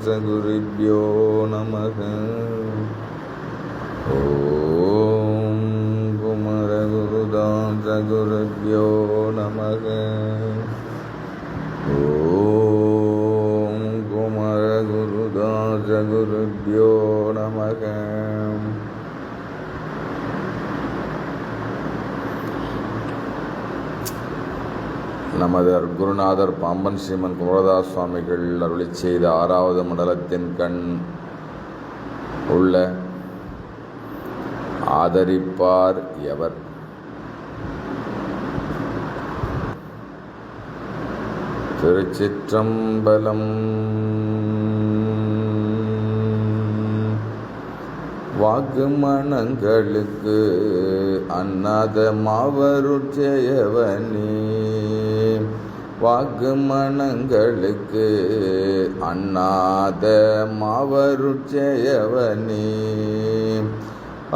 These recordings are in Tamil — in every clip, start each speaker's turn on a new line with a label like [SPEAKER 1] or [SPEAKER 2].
[SPEAKER 1] गुरुदासगुरुभ्यो நமது குருநாதர் பாம்பன் ஸ்ரீமன் குமரதாஸ் சுவாமிகள் அருளி செய்த ஆறாவது மண்டலத்தின் கண் உள்ள ஆதரிப்பார் எவர். திருச்சிற்றம்பலம் வாக்கு மனங்களுக்கு அன்னாத மாவருட்செயவனே வாக்கு மனங்களுக்கு அன்னாத மாவருட்செயவனே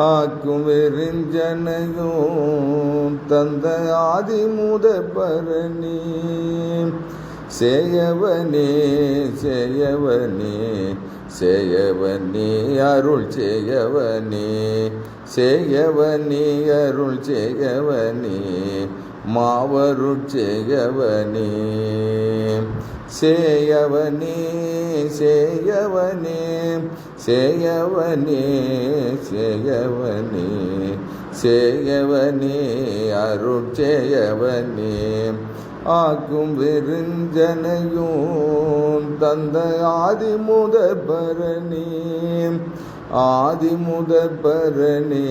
[SPEAKER 1] ஆக்கும் வெறிஞ்சனையும் தந்த ஆதிமுத பரணி செய்யவனே செய்யவனே செய்யவனே அருள் செய்யவனே செய்யவனே அருள் செய்யவனே மாவருள் செய்யவனே செய்யவனே செய்யவனே செய்யவனே செய்யவனே செய்யவனே அருள் செய்யவனே ஆக்கும் வெறுஞ்சனையும் தந்த ஆதி முத பரணி ஆதி முத பரணி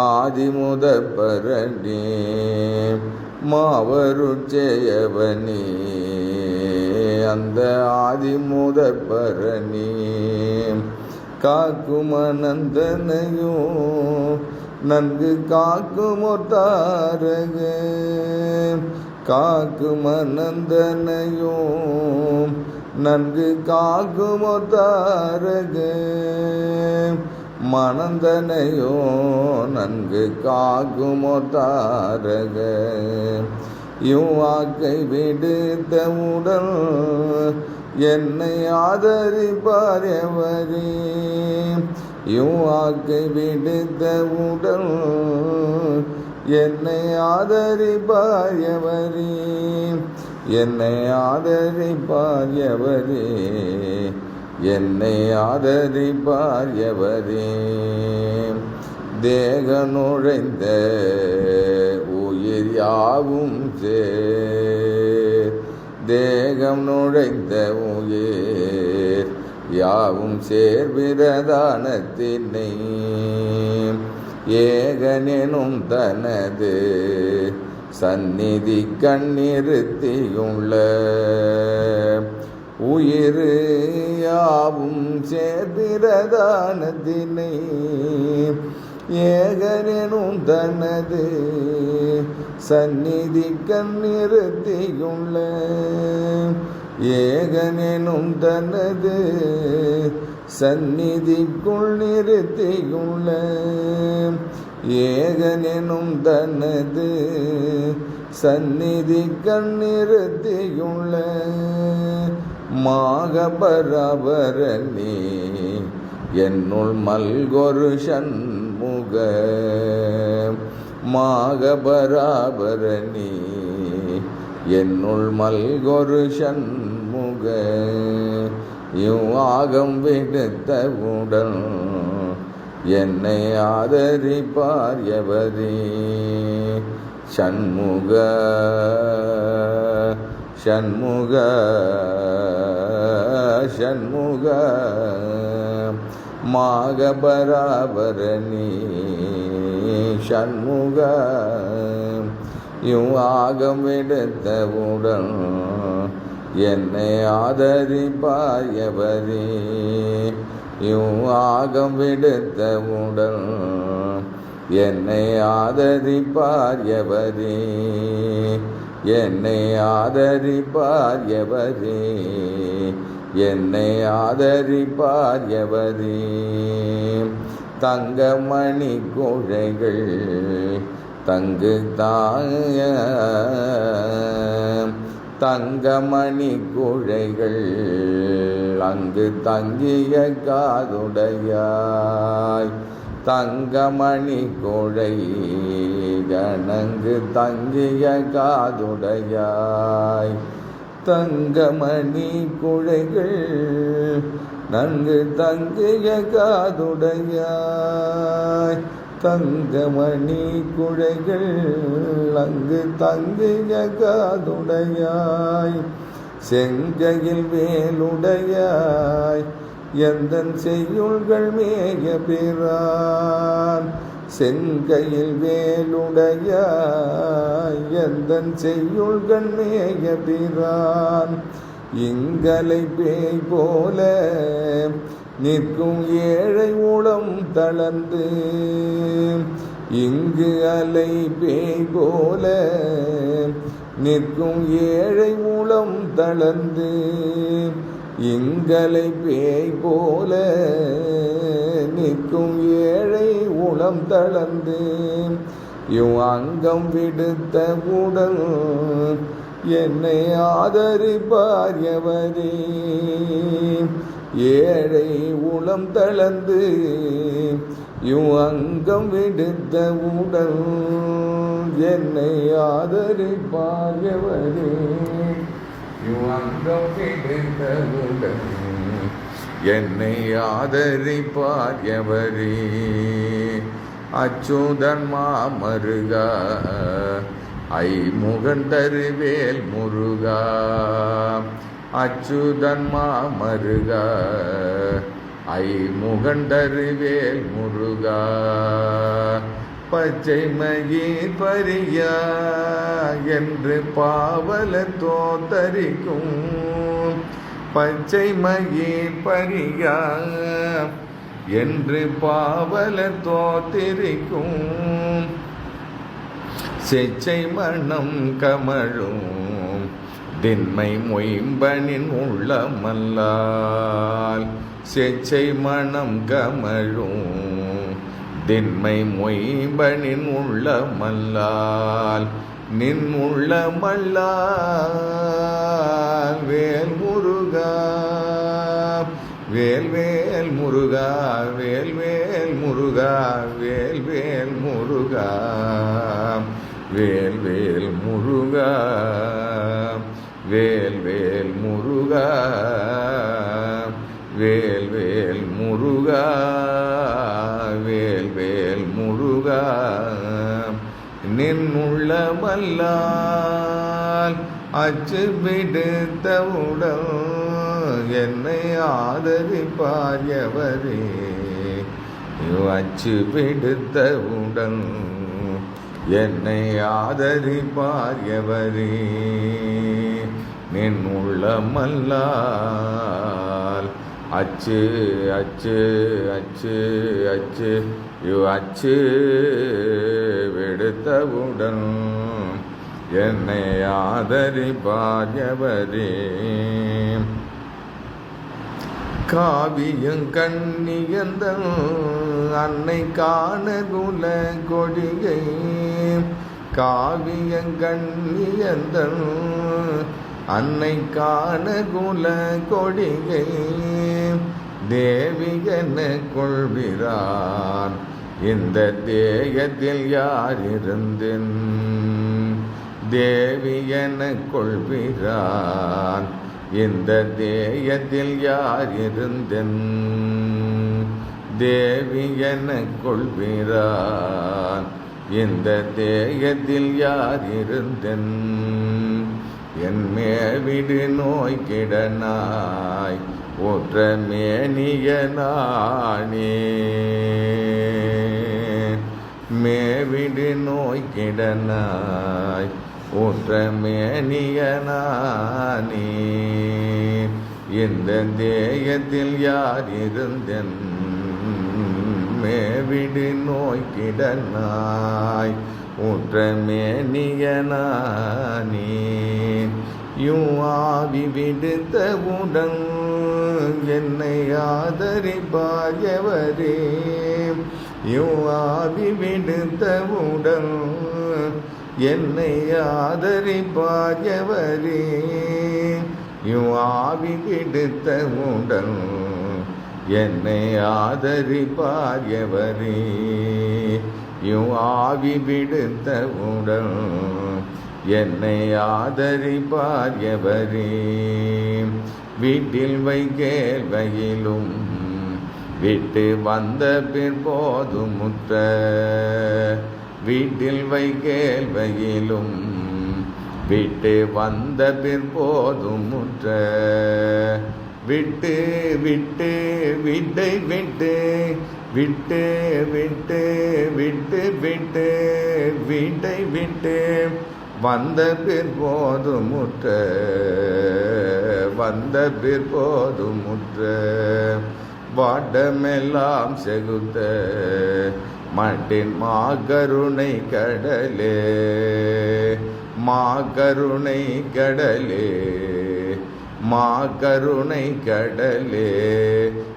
[SPEAKER 1] ஆதி முத பரணி மாவருட்செயவனே அந்த ஆதி முத பரணி காக்கும் அனந்தனையும் நன்கு காக்கும் தாரக காக்கும் அனந்தனையும் நன்கு காக்கும் தாரக மணந்தனையோ நன்கு காக்கும் தாரக யுவாக்கை விடுத்த உடல் என்னை ஆதரிப்பார் எவரே. யுவாக்கை விடுத்த உடல் என்னை ஆதரிப்பார் எவரே என்னை ஆதரிப்பார் எவரே என்னை ஆதரிப்பார் எவரே தேக நுழைந்த உயிர் யாவும் சேர். தேகம் நுழைந்த உயிர் யாவும் சேர்விரதானத்தினை ஏகனெனும் தனது சந்நிதி கண்ணிறுத்தியுள்ள உயிர் யாவும் சேர்விரதானத்தினை ஏகனெனும் தனது சந்நிதி கண்ணிறுத்தியுள்ள ஏகனெனும் தனது சந்நிதிக்குள் நிறுத்தியுள்ள ஏகனெனும் தனது சந்நிதி கண்ணிறுத்தியுள்ள மாகபரபரணி என்னுள் மல்கொரு சண்முக மாகபராபரணி என்னுள் மல்கொரு சண்முக இவ்வாகம் உடல் என்னை ஆதரிப்பார் எவரே? சண்முக ஷண்முக ஷண்முக மாகபராபரணி ஷண்முக இவ்வாகம் விடுத்தவுடன் என்னை ஆதரிப்பார் எவரே விடுத்த உடல் என்னை ஆதரிப்பார் எவரே என்னை ஆதரிப்பார் எவரே என்னை ஆதரிப்பார் எவரே தங்கமணி குழைகள் தங்கு தாய தங்கமணி குழைகள் அங்கு தங்கிய காதுடையாய். தங்கமணி குழை கணங்கு தங்கிய காதுடையாய். தங்கமணி குழைகள் நன்கு தங்கிய காதுடையாய். தங்கமணி குழைகள் அங்கு தங்கிய காதுடையாய் செங்கையில் வேலுடையாய். எந்தன் செய்யுள்கள் மேய பிறான். செங்கையில் வேலுடையாய். எந்தன் செய்யுள்கள் மேய பிறான். இங்கலை பேய் போல நிற்கும் ஏழை உளம் தளர்ந்து இங்கு அலை பேய் போல நிற்கும் ஏழை உளம் தளர்ந்து இங்கலை பேய் போல நிற்கும் ஏழை உளம் தளர்ந்து இவ் அங்கம் விடுத்த உடல் என்னை ஆதரிப்பார் எவரே? ஏழை உளம் தளர்ந்து இவ் அங்கம் விடுத்த உடல் என்னை ஆதரிப்பாயவரே. இவ் அங்கம் விடுத்த உடல் என்னை ஆதரிப்பார் எவரே அச்சுதன் மாமருகா ஐ முகன் தருவேல் முருகா. அச்சுதன்மா மாமருகா ஐமுகண்டருவேல் முருகா. பச்சை மயிர் பரியா என்று பாவல தோத்தரிக்கும். பச்சை மயிர் பரியா என்று பாவல தோத்திரிக்கும். செச்சை மணம் கமழும் திண்மை மொயம்பனின் உள்ளமல்லால் செச்சை மனம் கமழும். திண்மை மொயம்பனின் உள்ளமல்லால் நின் உள்ளமல்லால் வேல் முருகா வேல் வேல் முருகா வேல் வேல் முருகா வேல் வேல் முருகா வேல் வேல் முருகா. வேல் வேல் முருகா வேல் வேல் முருகா வேல் வேல் முருகா. நின்னுள்ளமல்லால் அச்சு விடுத்த உடல் என்னை ஆதரிப்பார் எவரே? அச்சு விடுத்த உடல் என்னை ஆதரிப்பார் எவரே? நின்னுள்ளமல்லால். அச்சு அச்சு அச்சு அச்சு இவ் அச்சு விடுத்தவுடன் என்னை ஆதரிப்பார் எவரே காவியும் கண்ணியந்தன் அன்னை காணகுல குல கொடிகை. அன்னைக்கான குல கொடிகை தேவிகன என்ன கொள்கிறான் இந்த தேயத்தில் யார் இருந்தேன் தேவி என கொள்கிறான் இந்த தேயத்தில் யார் இருந்தென் தேவியன கொள்கிறான் இந்த தேயத்தில் யார் இருந்தென் என் விடு நோய் கிடனாய் ஊற்ற மேனியனானே மேவிடு நோய் கிடனாய் ஊற்ற மேனியனானே எந்த தேயத்தில் யார் இருந்தென் மேவிடு நோய் கிடனாய் ஊற்ற மேனியனானே யுவாவி விடுத்தவுடன் என்னை ஆதரிப்பாயவரே. யுவாவி விடுத்தவுடன் என்னை ஆதரிப்பாயவரே. யுவாவி விடுத்தவுடன் என்னை ஆதரிப்பாயவரே. யுவாவி விடுத்தவுடன் என்னை ஆதரிப்பார் எவரே? வீட்டில் வைகேல்வையிலும் விட்டு வந்த பிற்போதும் முற்ற வீட்டில் வைகேல்வையிலும் விட்டு வந்த பிற்போதும் முற்ற விட்டு விட்டு விட்டை விட்டு விட்டு விட்டு விட்டு விட்டு வீட்டை விட்டு வந்த பிற்போது முற்ற வந்த பிற்போது முற்ற வாட்டமெல்லாம் செகுத்த மட்டின் மாகருணை கடலே மாகருணை கடலே மாகருணை கடலே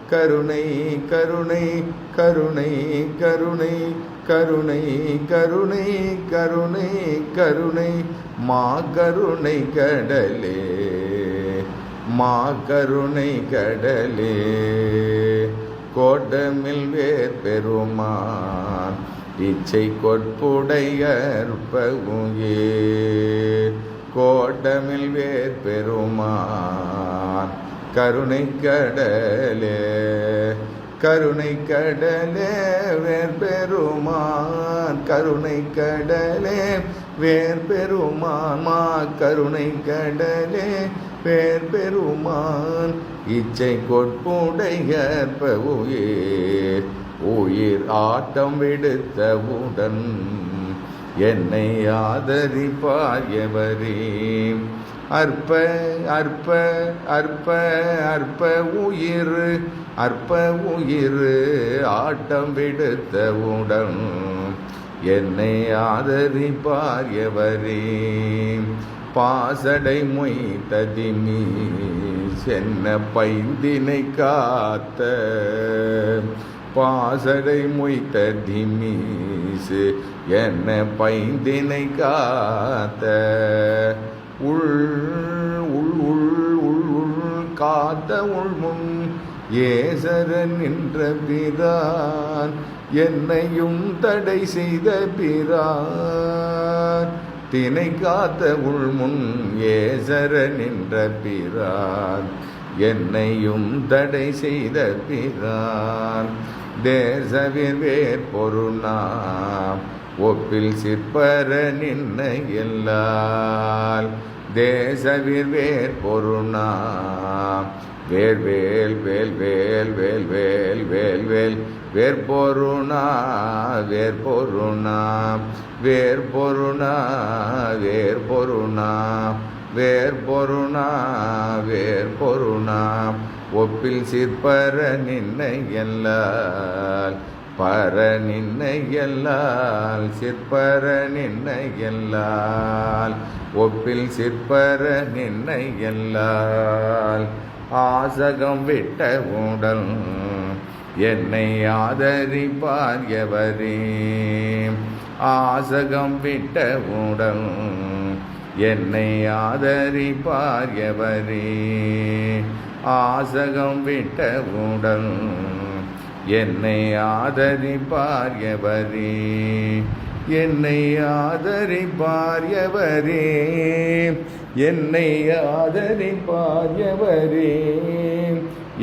[SPEAKER 1] கருணை கருணை கருணை கருணை கருணை கருணை கருணை கருணை. மா கருணை கடலே மா கருணை கடலே. கோட்டமில் வேர் பெருமான் இச்சை கொட்புடையற்பகுயே கோட்டமில் வேர் பெருமான் கருணை கடலே. கருணை கடலே வேர் பெருமான் கருணை கடலே வேர் பெருமான் மா கருணை கடலே வேர் பெருமான் இச்சை கொட்புடையற்ப உயிர் உயிர் ஆட்டம் விடுத்தவுடன் என்னை ஆதரிப்பார் எவரே அற்ப அற்ப அற்ப அற்ப உயிர் அற்ப உயிர் ஆட்டம் விடுத்தவுடன் என்னை ஆதரிப்பார் எவரே? பாசடை மொய்ததிமி சென்ன பைந்தினை காத்த. பாசடை மொய்த்த திமீசு என்ன பைந்தினை காத்த. உள் உள் உள் உள் உள் காத்த உள்முன் ஏசரன் நின்ற பிரான் என்னையும் தடை செய்த பிரான். தினை காத்த உள்முன் ஏசரன் என்ற பிரான் என்னையும் தடை செய்த பிரான். தேசவிர் வேர் பொருணா ஒப்பில் சிற்பர நின்ன எல்லால் தேசவிர்வேர் பொருணா வேர்வேல் வேல் வேல் வேல் வேல் வேல் வேல் வேற்பொருணா வேற்பொருணா வேற்பொருணா வேற்பொருணா வேற்பொருணா வேற்பொருணா ஒப்பில் சிற்பர நின்ன எல்லால் பர நின்னையல்லால் சிற்பர நின்னையல்லால் ஒப்பில் சிற்பர நின்னையல்லால் ஆசகம் விட்ட உடல் என்னை ஆதரிப்பார் எவரே? ஆசகம் விட்ட உடல் என்னை ஆதரிப்பார் எவரே? ஆசகம் விட்ட உடல் என்னை ஆதரிப்பார் எவரே என்னை ஆதரிப்பார் எவரே என்னை ஆதரிப்பார் எவரே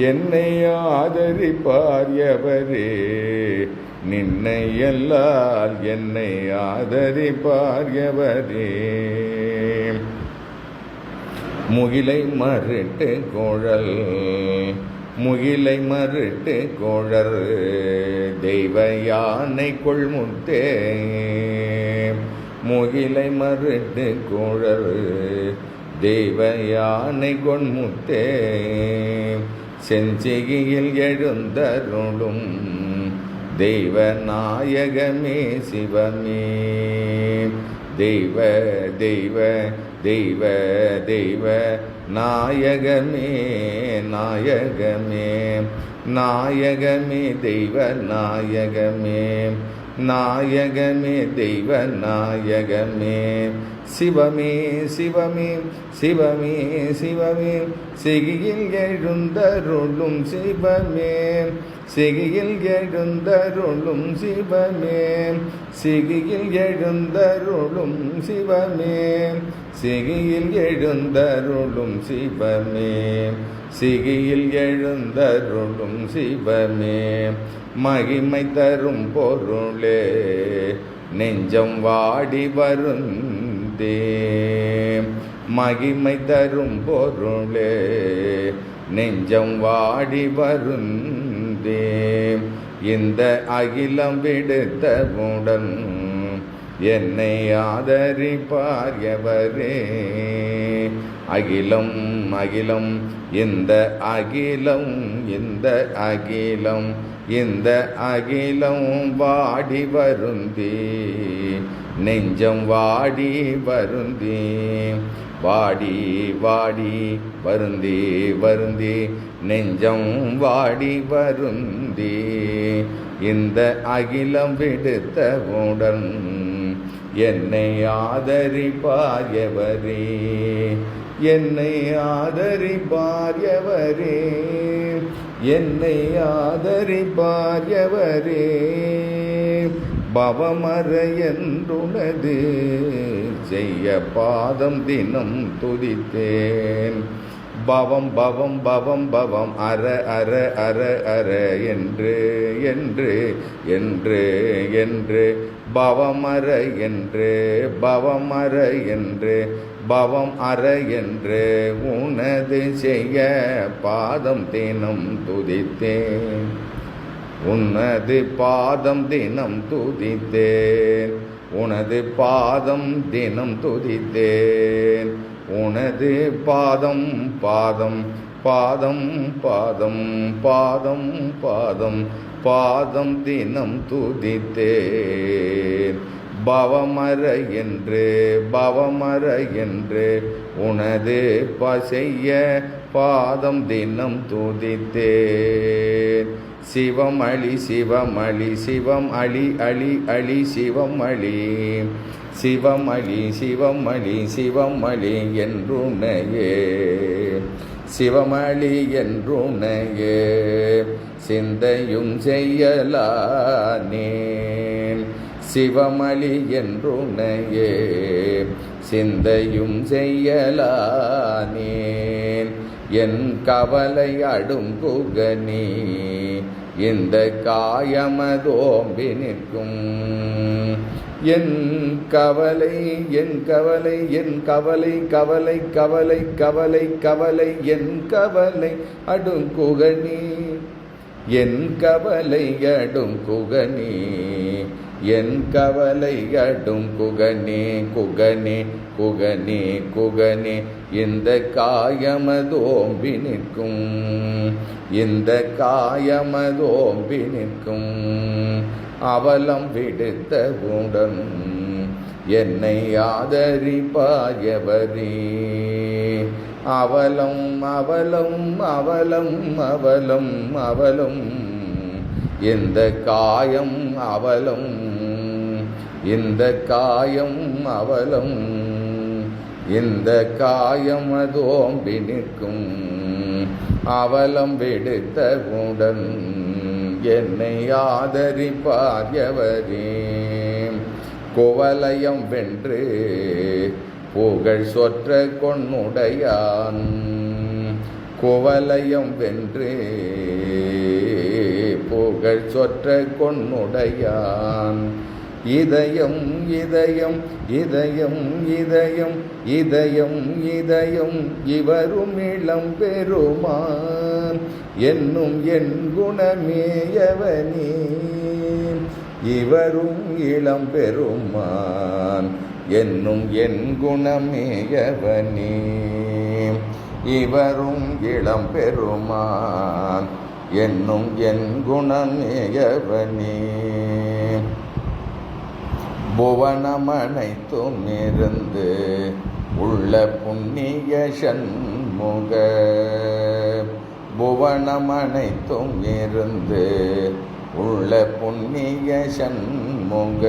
[SPEAKER 1] என்னை ஆதரிப்பார் எவரே நின்னை எல்லால் என்னை ஆதரிப்பார் எவரே முகிலை மறுட்டு குழல் முகிலை மறுட்டு கோழர் தெய்வ யானை கொள்முத்தே. முகிலை மறுட்டு கோழர் தெய்வ யானை கொண்முத்தே செஞ்சிகையில் எழுந்தருளும் தெய்வ நாயகமே சிவமே. தெய்வ தெய்வ தெய்வ தெய்வ நாயகமே நாயகமே. நாயகமே தெய்வ நாயகமே. நாயகமே தெய்வ நாயகமே. சிவமே சிவமே சிவமே சிவமே. சிகியில் எழுந்தருளும் சிவமே. செகியில் எழுந்தருளும் சிவமே. செகியில் எழுந்தருளும் சிவமே. செகியில் எழுந்தருளும் சிவமே. சிகியில் எழுந்தருளும் சிவமே. மகிமை தரும் பொருளே நெஞ்சம் வாடி வருந்தே. மகிமை தரும் பொருளே நெஞ்சம் வாடி வருந்தே இந்த அகிலம் விடுத்தவுடன் என்னை ஆதரிப்பார் எவரே. அகிலம் அகிலம் இந்த அகிலம் இந்த அகிலம் இந்த அகிலம் வாடி வருந்தி. நெஞ்சம் வாடி வருந்தேன் வாடி வாடி வருந்தி வருந்தி நெஞ்சம் வாடி வருந்தி. இந்த அகிலம் விடுத்தவுடன் என்னை ஆதரிப்பார் எவரே என்னை ஆதரிப்பார் எவரே என்னை ஆதரிப்பார் எவரே பவமறையன்றுனது செய்ய பாதம் தினம் துதித்தேன். பவம் பவம் பவம் பவம் அற அற அற அற என்று என்று என்று என்று பவமர என்று பவமர என்று பவம் அற என்று உனது செய்ய பாதம் தினம் துதித்தேன். உன்னது பாதம் தினம் துதித்தேன். உனது பாதம் தினம் துதித்தேன். உனது பாதம் பாதம் பாதம் பாதம் பாதம் பாதம் பாதம் தினம் துதித்தேன். பவமர என்று பவமர என்று உனது பசைய பாதம் தினம் துதித்தேன். சிவம் அழி சிவம் அழி சிவம் அழி அழி அழி சிவம் அழி சிவம் அழி சிவம் அழி சிவம் அழி என்றுனையே சிவமளி என்றுனையே சிந்தையும் செய்யலானேன் சிவமளி என்றுனையே சிந்தையும் செய்யலானேன் என் கவலை அடுங்குகனி இந்த காயமதோம்பி நிற்கும். என் கவலை என் கவலை என் கவலை கவலை கவலை கவலை கவலை என் கவலை அடுங்குகனி என் கவலை அடுங்குகனி என் கவலை அடும் குகனே குகனே குகனே குகனே இந்த காயமதோம்பி நிற்கும்? இந்த காயமதோம்பி நிற்கும்? அவலம் விடுத்த உடன் என்னை ஆதரிப்பாயவரே அவலம் அவலம் அவலம் அவலம் அவலம். இந்த காயம் அவலம். இந்த காயம் அவலம். இந்த காயம் அதோம்பி நிற்கும்? அவலம் விடுத்தவுடன் என்னை ஆதரிப்பார் எவரே? குவலயம் வென்று புகழ் சொற்ற கொன்னுடையான். குவலயம் வென்று புகழ் சொற்ற கொன்னுடையான். இதயம் இதயம் இதயம் இதயம் இதயம் இதயம் இவரும் இளம் பெருமான் என்னும் என் குணமேயவனே. இவரும் இளம் பெருமான் என்னும் என் குணமேயவனே. இவரும் இளம் பெருமான் என்னும் என் குணமேயவனே. புவனமனைத்தும் இருந்து உள்ள புண்ணிய சண்முக. புவனமனைத்தும் இருந்து உள்ள புண்ணிய சண்முக.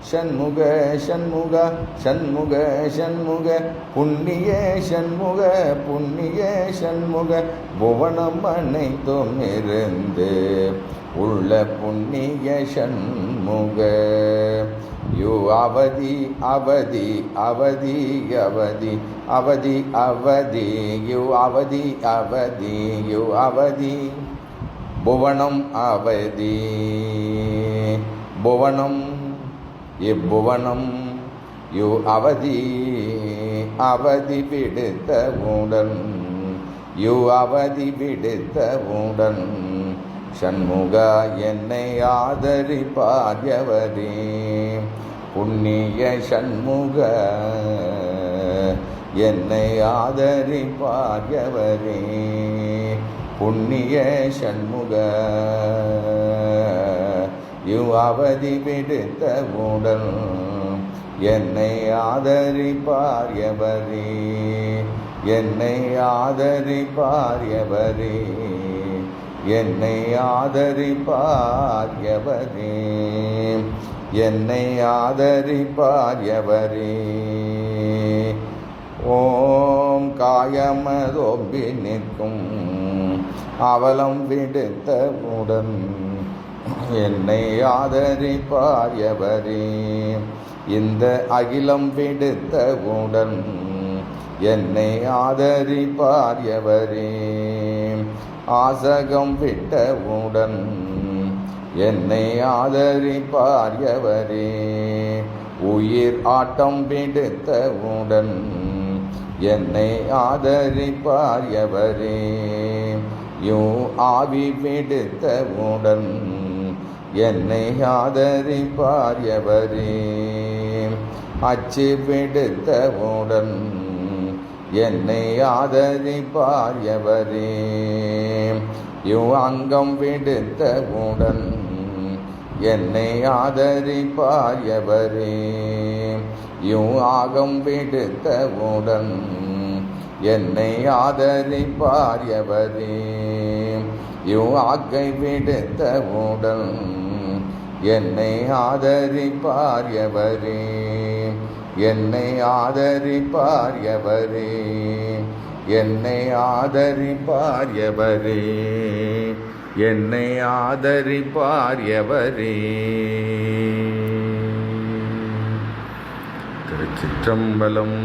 [SPEAKER 1] சண்முக சண்முக சண்முக சண்முக. புண்ணிய சண்முக புண்ணிய சண்முக. புவனம் அனைத்தும் இருந்து உள்ள புண்ணிய சண்முக யோ அவதி அவதி அவதி அவதி அவதி அவதி யோ அவதி அவதி யோ அவதி புவனம் அவதி புவனம் இப்புவனம் யோ அவதி அவதி விடுத்த உடன் யோ அவதி விடுத்த உடன் சண்முகா என்னை ஆதரிப்பார்யவரே புண்ணிய சண்முக என்னை ஆதரிப்பார்யவரே புண்ணிய சண்முக யு விடுத்த உடல் என்னை ஆதரிப்பார்யவரே என்னை ஆதரிப்பார்யவரே என்னை ஆதரிப்பார்யவரே. என்னை ஆதரிப்பார்யவரே. ஓம் காயமதோம்பி நிற்கும் அவலம் விடுத்தவுடன் என்னை ஆதரிப்பார்யவரே. இந்த அகிலம் விடுத்தவுடன் என்னை ஆதரிப்பார்யவரே. ஆசகம் விட்டவுடன் என்னை ஆதரிப்பார்யவரே உயிர் ஆட்டம் விடுத்தவுடன் என்னை ஆதரிப்பார்யவரே யோ ஆவி விடுத்தவுடன் என்னை ஆதரிப்பார்யவரே அச்சு விடுத்தவுடன் என்னை ஆதரிப்பார்யவரே யூ அங்கம் விடுத்தவுடன் என்னை ஆதரிப்பார்யவரே யூ ஆகம் விடுத்தவுடன் என்னை ஆதரிப்பார்யவரே யூ ஆக்கை விடுத்தவுடன் என்னை ஆதரிப்பார்யவரே என்னை ஆதரிப்பார் எவரே? என்னை ஆதரிப்பார் எவரே? என்னை ஆதரிப்பார் எவரே? திருச்சிற்றம்பலம்